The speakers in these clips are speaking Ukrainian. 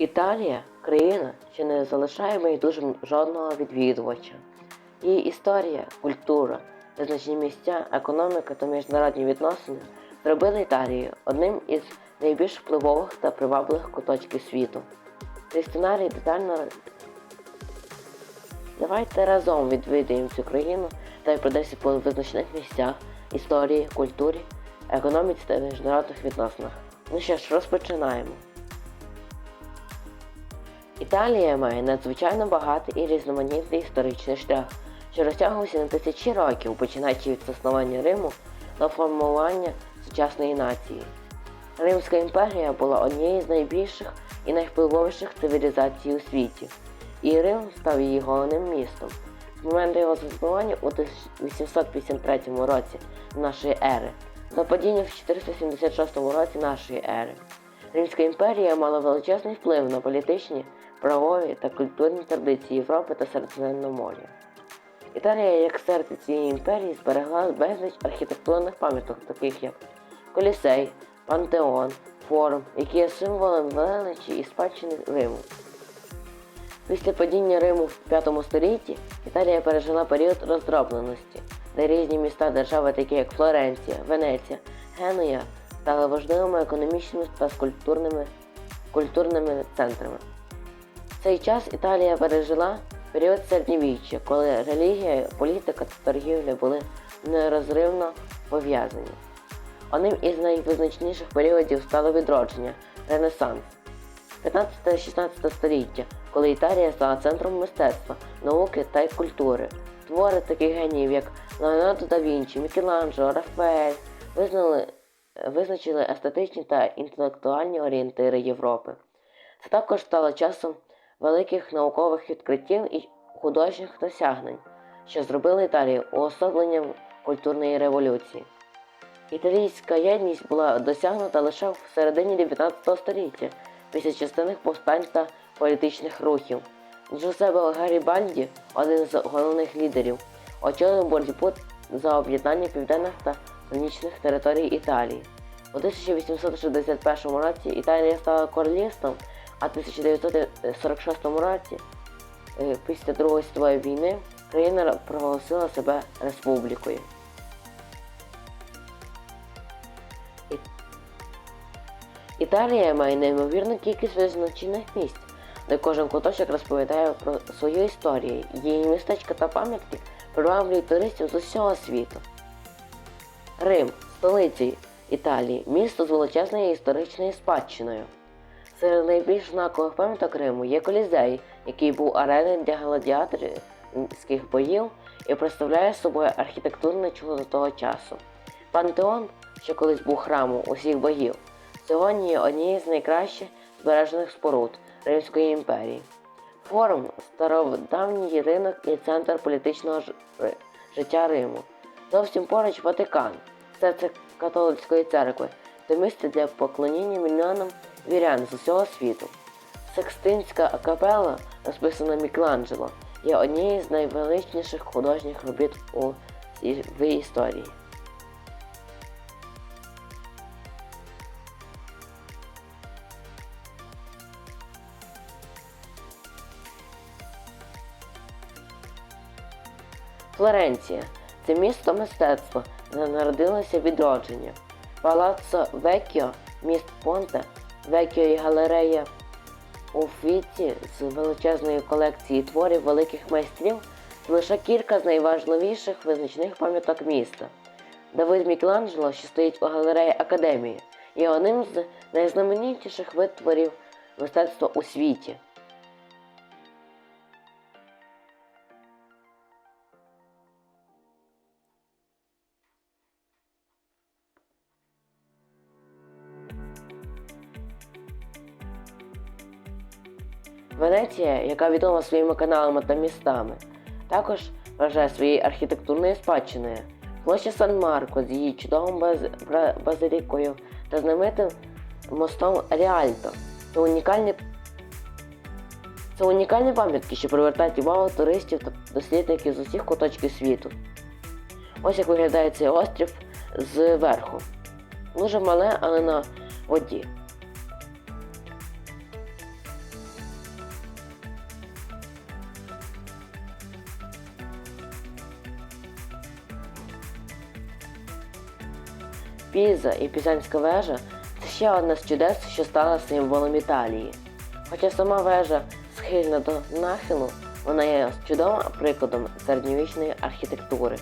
Італія країна, що не залишає байдужим жодного відвідувача. Її історія, культура, визначні місця, економіка та міжнародні відносини зробили Італію одним із найбільш впливових та привабливих куточків світу. Цей сценарій детально Давайте разом відвідаємо цю країну та й пройдемося по визначних місцях, історії, культурі, економіці та міжнародних відносинах. Ну що ж, розпочинаємо. Італія має надзвичайно багатий і різноманітний історичний шлях, що розтягувався на тисячі років, починаючи від заснування Риму до формування сучасної нації. Римська імперія була однією з найбільших і найвпливовіших цивілізацій у світі, і Рим став її головним містом. З моменту його заснування у 1853 році нашої ери до падіння в 476 році нашої ери. Римська імперія мала величезний вплив на політичні, правові та культурні традиції Європи та Середземномор'я. Італія, як серце цієї імперії, зберегла безліч архітектурних пам'яток, таких як Колісей, Пантеон, Форум, які є символом величі і спадщини Риму. Після падіння Риму в V столітті Італія пережила період роздробленості, де різні міста держави, такі як Флоренція, Венеція, Генуя, стали важливими економічними та скульптурними культурними центрами. Цей час Італія пережила період середньовіччя, коли релігія, політика та торгівля були нерозривно пов'язані. Одним із найвизначніших періодів стало відродження Ренесанс. 15-16 століття, коли Італія стала центром мистецтва, науки та культури. Твори таких геніїв, як Леонардо да Вінчі, Мікеланджело, Рафаель визнали, визначили естетичні та інтелектуальні орієнтири Європи. Це також стало часом великих наукових відкриттів і художніх досягнень, що зробили Італію уособленням культурної революції. Італійська єдність була досягнута лише в середині 19 століття після частинних повстань та політичних рухів. Джузеппе Гарібальді, один з головних лідерів, очолив боротьбу за об'єднання південних та північних територій Італії. У 1861 році Італія стала королівством, а в 1946 році, е, після Другої світової війни, країна проголосила себе республікою. Італія має неймовірну кількість визначених місць, де кожен куточок розповідає про свою історію. Її містечка та пам'ятки приваблюють туристів з усього світу. Рим, столиця Італії, місто з величезною історичною спадщиною. Серед найбільш знакових пам'яток Риму є Колізей, який був ареною для гладіаторських боїв і представляє собою архітектурне чудо того часу. Пантеон, що колись був храмом усіх богів, сьогодні є однією з найкращих збережених споруд Римської імперії. Форум стародавній ринок і центр політичного життя Риму. Зовсім поруч Ватикан, серце католицької церкви, та місце для поклоніння мільйонам вірян з усього світу. Секстинська капела, розписана Мікеланджело, є однією з найвеличніших художніх робіт у в історії. Флоренція це місто мистецтва, де народилося відродження. Палаццо Веккіо, міст Понте, Веккіо і галерея Фіті з величезною колекцією творів великих майстрів лише кілька з найважливіших визначних пам'яток міста. Давид Мікеланджело, що стоїть у галереї Академії, є одним з найзнаменітіших витворів мистецтва у світі. Венеція, яка відома своїми каналами та містами, також вважає своєю архітектурною спадщиною. Площа Сан-Марко з її чудовим баз- базилікою та знаменитим мостом Ріальто. Це унікальні це унікальні пам'ятки, що привертають увагу туристів та дослідників з усіх куточків світу. Ось як виглядає цей острів зверху. Дуже мале, але на воді. Піза і Пізанська вежа це ще одне з чудес, що стала символом Італії. Хоча сама вежа схильна до нахилу, вона є чудовим прикладом середньовічної архітектури.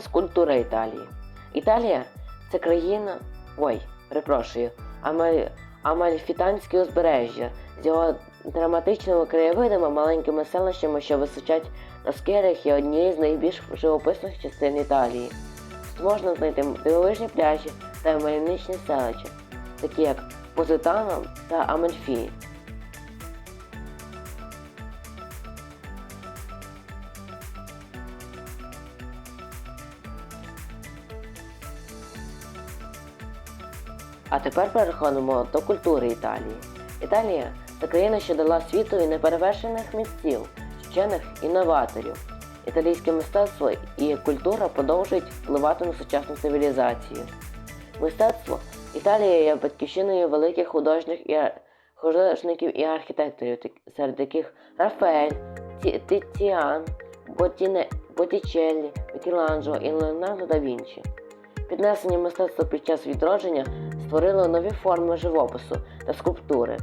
Нас культура Італії. Італія це країна. Ой, перепрошую, Амаль... Амальфітанське узбережжя з його драматичними краєвидами, маленькими селищами, що височать на скелях, є однією з найбільш живописних частин Італії. Тут можна знайти дивовижні пляжі та мальовничні селища, такі як Позитано та Амельфі. А тепер переходимо до культури Італії. Італія це країна, що дала світові неперевершених митців, вчених інноваторів. Італійське мистецтво і культура продовжують впливати на сучасну цивілізацію. Мистецтво Італія є батьківщиною великих художніх і художників і архітекторів, серед яких Рафаель, Ті- Тіціан, Ботіне, Боттічеллі, Мікеланджело і Леонардо да Вінчі. Піднесення мистецтва під час відродження створило нові форми живопису та скульптури,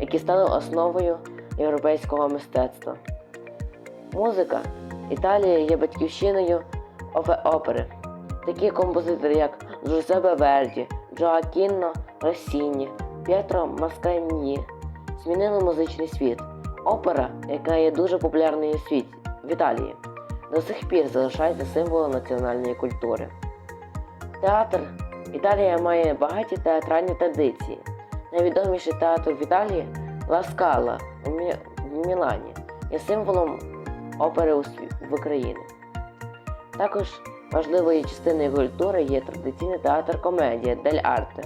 які стали основою європейського мистецтва. Музика Італія є батьківщиною опе- опери. Такі композитори, як Джузеппе Верді, Джоакінно Росіні, П'єтро Маскані змінили музичний світ. Опера, яка є дуже популярною у світі в Італії, до сих пір залишається символом національної культури. Театр Італія має багаті театральні традиції. Найвідоміший театр в Італії Ла Скала у в Мілані є символом опери в Україні. Також важливою частиною культури є традиційний театр комедія Дель Арте.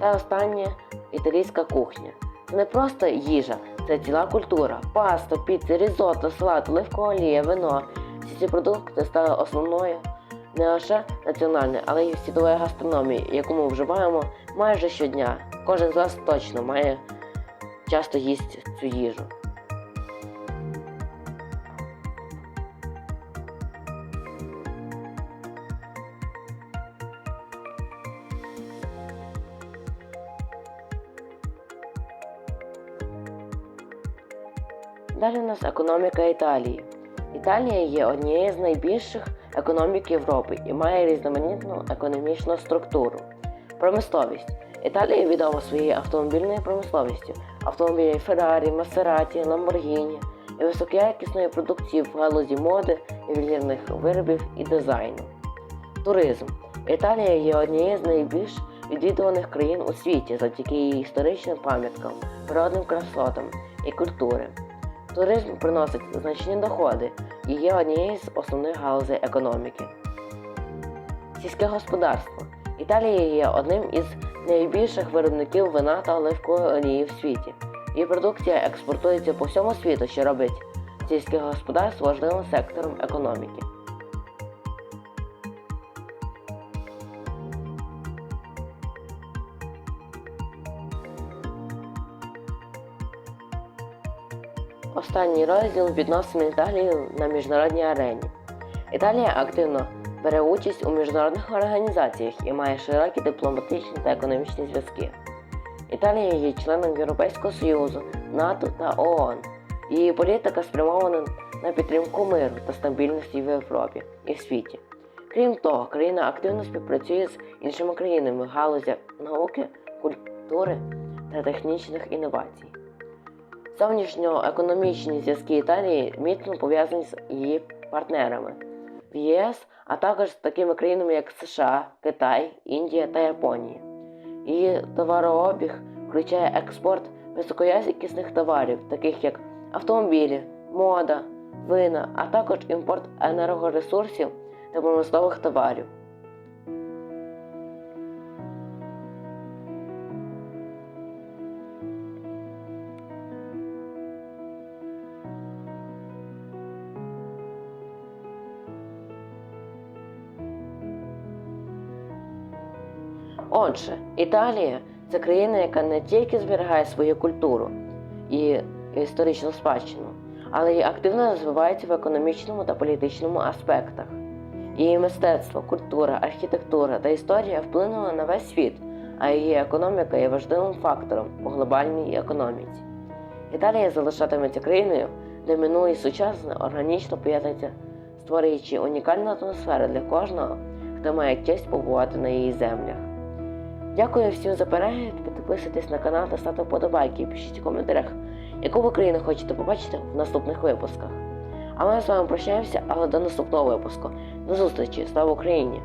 Та останнє італійська кухня. Це не просто їжа, це ціла культура. Паста, піци, різотто, салат, оливкова олія, вино. Всі ці продукти стали основною не лише національної, але й світової гастрономії, яку ми вживаємо майже щодня. Кожен з вас точно має часто їсти цю їжу. Далі у нас економіка Італії. Італія є однією з найбільших економік Європи і має різноманітну економічну структуру. Промисловість. Італія відома своєю автомобільною промисловістю, автомобілі Феррарі, Масераті, Ламборгіні і високоякісною продукцією в галузі моди, ювелірних виробів і дизайну. Туризм. Італія є однією з найбільш відвідуваних країн у світі завдяки її історичним пам'яткам, природним красотам і культури. Туризм приносить значні доходи і є однією з основних галузей економіки. Сільське господарство. Італія є одним із найбільших виробників вина та оливкової олії в світі. Її продукція експортується по всьому світу, що робить сільське господарство важливим сектором економіки. Останній розділ відносин Італії на міжнародній арені. Італія активно бере участь у міжнародних організаціях і має широкі дипломатичні та економічні зв'язки. Італія є членом Європейського Союзу, НАТО та ООН. Її політика спрямована на підтримку миру та стабільності в Європі і в світі. Крім того, країна активно співпрацює з іншими країнами в галузях науки, культури та технічних інновацій. Зовнішньоекономічні зв'язки Італії міцно пов'язані з її партнерами в ЄС, а також з такими країнами, як США, Китай, Індія та Японія. Її товарообіг включає експорт високоякісних товарів, таких як автомобілі, мода, вина, а також імпорт енергоресурсів та промислових товарів. Отже, Італія це країна, яка не тільки зберігає свою культуру і історичну спадщину, але й активно розвивається в економічному та політичному аспектах. Її мистецтво, культура, архітектура та історія вплинули на весь світ, а її економіка є важливим фактором у глобальній економіці. Італія залишатиметься країною, де минуле сучасне органічно поєднуються, створюючи унікальну атмосферу для кожного, хто має честь побувати на її землях. Дякую всім за перегляд, підписуйтесь на канал та ставте вподобайки і пишіть у коментарях, яку ви країну хочете побачити в наступних випусках. А ми з вами прощаємося, але до наступного випуску. До зустрічі, слава Україні!